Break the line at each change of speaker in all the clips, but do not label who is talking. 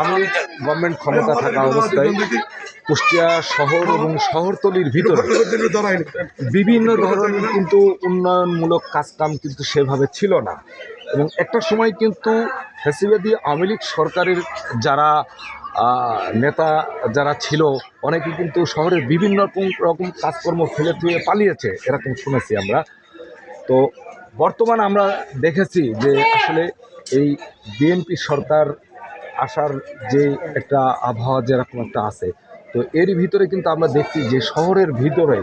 আমি গভর্নমেন্ট ক্ষমতা থাকা অবস্থায় কুষ্টিয়া শহর এবং শহরতলির ভিতরে বিভিন্ন ধরনের কিন্তু উন্নয়নমূলক কাজকাম কিন্তু সেভাবে ছিল না। এবং একটা সময় কিন্তু ফ্যাসিবাদী আওয়ামী লীগ সরকারের যারা নেতা যারা ছিল, অনেকে কিন্তু শহরের বিভিন্ন রকম কাজকর্ম ফেলে দিয়ে পালিয়েছে, এরকম শুনেছি আমরা। তো বর্তমান আমরা দেখেছি যে আসলে এই বিএনপি সরকার আসার যে একটা আবহাওয়া যেরকম একটা আছে, তো এর ভিতরে কিন্তু আমরা দেখছি যে শহরের ভিতরে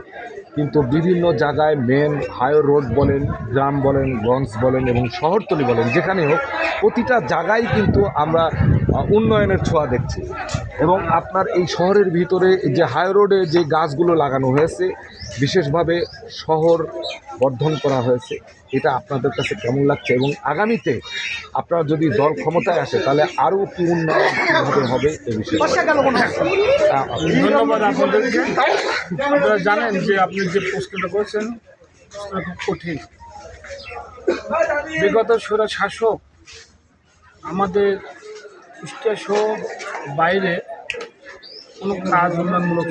কিন্তু বিভিন্ন জায়গায় মেন হাই রোড বলেন, গ্রাম বলেন গঞ্জ বলেন এবং শহরতলি বলেন যেখানে হোক, প্রতিটা জায়গায় কিন্তু আমরা উন্নয়নের ছোঁয়া দেখছি। এবং আপনার এই শহরের ভিতরে যে হাই রোডে যে গাছগুলো লাগানো হয়েছে বিশেষভাবে শহর বর্ধন করা হয়েছে এটা আপনাদের কাছে কেমন লাগছে? এবং আগামীতে আপনারা যদি দল ক্ষমতায় আসে তাহলে আরও কি উন্নয়ন কীভাবে হবে এ বিষয়ে
ধন্যবাদ আপনাদেরকে। আপনারা জানেন যে আপনি যে প্রশ্নটা করেছেন খুব কঠিন। বিগত সুরা শাসক আমাদের কুষ্টিয়া সহ বাইরে কোনো কাজ উন্নয়নমূলক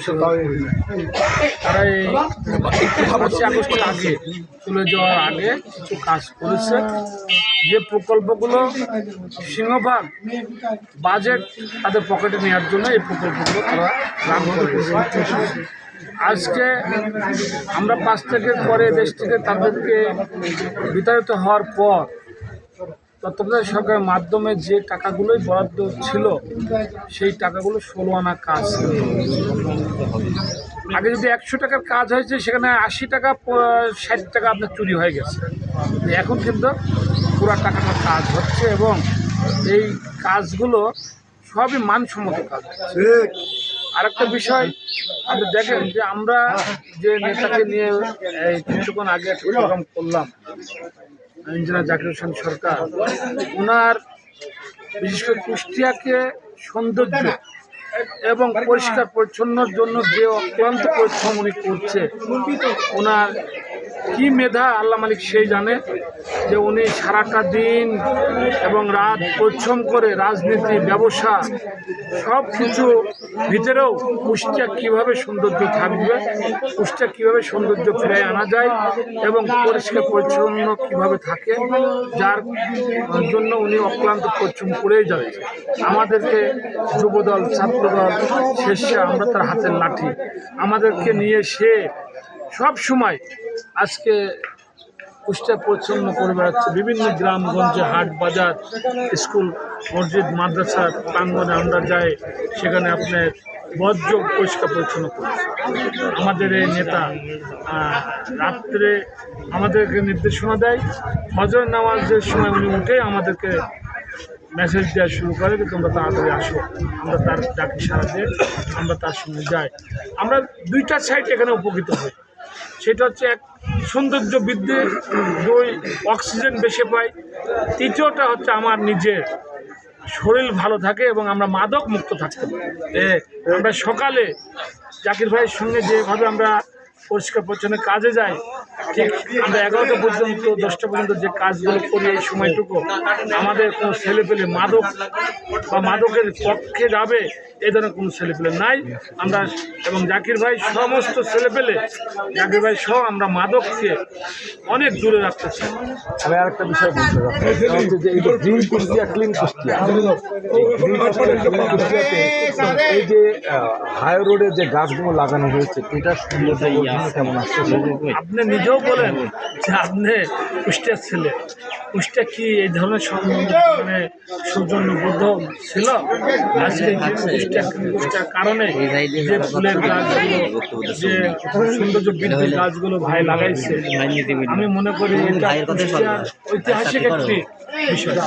তারা এই পাঁচই আগস্টের আগে, চলে যাওয়ার আগে কিছু কাজ করেছে। যে প্রকল্পগুলো সিংহভাগ বাজেট তাদের পকেটে নেওয়ার জন্য এই প্রকল্পগুলো তারা করেছে আজকে আমরা পাঁচ থেকে পরে দেশ থেকে তাদেরকে বিতাড়িত হওয়ার পর তত্ত্বাবধায়ক সরকারের মাধ্যমে যে টাকাগুলোই বরাদ্দ ছিল, সেই টাকাগুলো ষোলো আনা কাজ। আগে যদি একশো টাকার কাজ হয়েছে, সেখানে আশি টাকা ষাট টাকা আপনার চুরি হয়ে গেছে। এখন কিন্তু পুরো টাকাটা কাজ হচ্ছে এবং এই কাজগুলো সবই মানসম্মত কাজ। আরেকটা বিষয়, আপনি দেখেন যে আমরা যে নেতাকে নিয়ে এই কিছুক্ষণ আগে একটা করলাম ইঞ্জিনিয়ার জাকির হোসেন সরকার ওনার বিশেষ করে কুষ্টিয়াকে সৌন্দর্য এবং পরিষ্কার পরিচ্ছন্নর জন্য যে অক্লান্ত পরিশ্রম উনি করছে ওনার কি মেধা আল্লাহ মালিক সেই জানে যে উনি সারাটা দিন এবং রাত পরিশ্রম করে রাজনীতি, ব্যবসা সব কিছু ভিতরেও কুষ্টিয়া কীভাবে সৌন্দর্য থাকবে, কুষ্টিয়া কীভাবে সৌন্দর্য ফিরে আনা যায় এবং পরিষ্কার পরিচ্ছন্ন কীভাবে থাকে, যার জন্য উনি অক্লান্ত পরিশ্রম করেই যাচ্ছে। আমাদেরকে যুবদল, ছাত্রদল, শেষে আমরা তার হাতের লাঠি। আমাদেরকে নিয়ে সে সব সময় আজকে কুষ্টিয়া পরিচ্ছন্ন করে বেড়াচ্ছে বিভিন্ন গ্রামগঞ্জে হাট বাজার, স্কুল, মসজিদ, মাদ্রাসা প্রাঙ্গনে আমরা যাই, সেখানে আপনার বর্জ্য পরিষ্কার পরিচ্ছন্ন করছে। আমাদের এই নেতা রাত্রে আমাদেরকে নির্দেশনা দেয়। ফজর নামাজের সময় উনি উঠে আমাদেরকে মেসেজ দেওয়া শুরু করে যে, তোমরা তাড়াতাড়ি আসো। আমরা তার ডাকি সারা দিয়ে আমরা তার সঙ্গে যাই। আমরা দুইটা সাইড এখানে উপকৃত হই। সেটা হচ্ছে এক সৌন্দর্য বৃদ্ধি দুই অক্সিজেন বেশি পাই তৃতীয়টা হচ্ছে আমার নিজের। শরীর ভালো থাকে এবং আমরা মাদক মুক্ত থাকতে পারি। আমরা সকালে জাকির ভাইয়ের সঙ্গে যেভাবে আমরা পরিষ্কার পরিচ্ছন্ন কাজে যাই ঠিক আমরা এগারোটা পর্যন্ত দশটা পর্যন্ত যে কাজগুলো করি এই সময়টুকু আমাদের কোনো ছেলে পেলে মাদক বা মাদকের পক্ষে যাবে এ ধরনের কোনো ছেলে পেলে নাই। আমরা এবং জাকির ভাই সমস্ত ছেলে পেলে জাকির ভাই সহ আমরা মাদককে অনেক দূরে রাখতে চাই।
আমি আরেকটা বিষয় বলতে চাচ্ছি যে এই যে গ্রিন কুষ্টিয়া ক্লিন কুষ্টিয়া এই যে হাই রোডে যে গাছগুলো লাগানো হয়েছে এটা বর্ধনে কেমন আসছে
আপনি নিজেও বলেন যে আপনি কুষ্টিয়ার ছেলে কুষ্টিয়া কি এই ধরনের মানে সৌজন্যবোধ ছিল? আজকে যে কুষ্টিয়া কুষ্টিয়ার কারণে যে ফুলের গাছগুলো যে সৌন্দর্য বৃদ্ধির গাছগুলো ভাই লাগাইছে। আমি মনে করি এটা ঐতিহাসিক একটি বিষয়।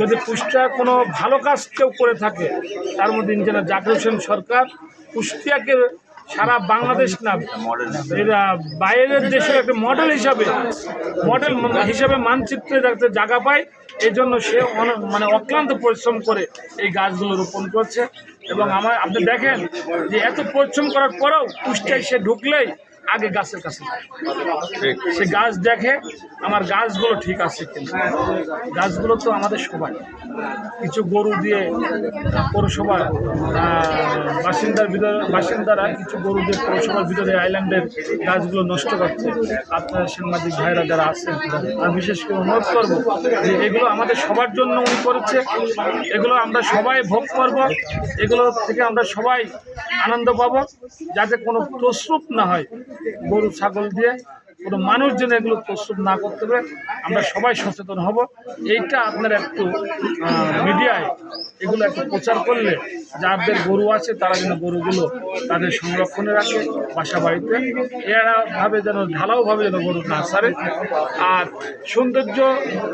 যদি কুষ্টিয়া কোনো ভালো কাজ কেউ করে থাকে তার মধ্যে ইঞ্জিনিয়ার জাকির হোসেন সরকার কুষ্টিয়াকে সারা বাংলাদেশ না এরা বাইরের দেশের একটা মডেল হিসাবে মডেল হিসাবে মানচিত্রে যাতে জায়গা পায় এই জন্য সে অন- মানে অক্লান্ত পরিশ্রম করে এই গাছগুলো রোপণ করছে। এবং আমার আপনি দেখেন যে এত পরিশ্রম করার পরেও কুষ্টিয়ায় সে ঢুকলেই আগে গাছের কাছে সে গাছ দেখে আমার গাছগুলো ঠিক আছে কিনা। গাছগুলো তো আমাদের সবাই। কিছু গরু দিয়ে পৌরসভার আহ, বাসিন্দার ভিতরে বাসিন্দারা কিছু গরুদের পৌরসভার ভিতরে আইল্যান্ডের গাছগুলো নষ্ট করছে। আপনার সাংবাদিক ভাইরা যারা আছেন আর বিশেষ করে অনুরোধ করব যে এগুলো আমাদের সবার জন্য উনি করেছে। এগুলো আমরা সবাই ভোগ করব। এগুলো থেকে আমরা সবাই আনন্দ পাব। যাতে কোনো প্রস্রুপ না হয় গরু, ছাগল দিয়ে। কোনো মানুষ যেন এগুলো প্রস্তুত না করতে পারে, আমরা সবাই সচেতন হব। এইটা আপনার একটু মিডিয়ায় এগুলো একটু প্রচার করলে যাদের গরু আছে তারা যেন গরুগুলো তাদের সংরক্ষণে রাখে বাসা বাড়িতে। এরা ভাবে যেন ঢালাওভাবে যেন গরু না সারে আর সৌন্দর্য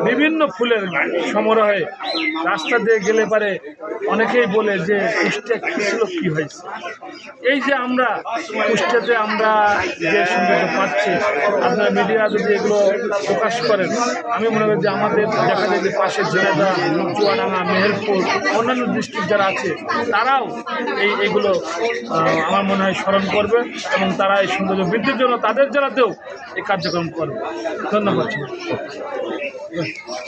বিভিন্ন ফুলের সমারোহে রাস্তা দিয়ে গেলে পারে অনেকেই বলে যে কুষ্টিয়া কী ছিল কী হয়েছে? এই যে আমরা কুষ্টিয়াতে আমরা যে সৌন্দর্য পাচ্ছি আপনারা মিডিয়া যদি এগুলো প্রকাশ করেন, আমি মনে করি যে আমাদের দেখা যায় যে পাশে জেলেদা চুয়াডাঙ্গা, মেহেরপুর, অন্যান্য ডিস্ট্রিক্ট যারা আছে, তারাও এই এগুলো আমার মনে হয় স্মরণ করবে এবং তারা এই সৌন্দর্য বৃদ্ধির জন্য তাদের জেলাতেও এই কার্যক্রম করবে। ধন্যবাদ।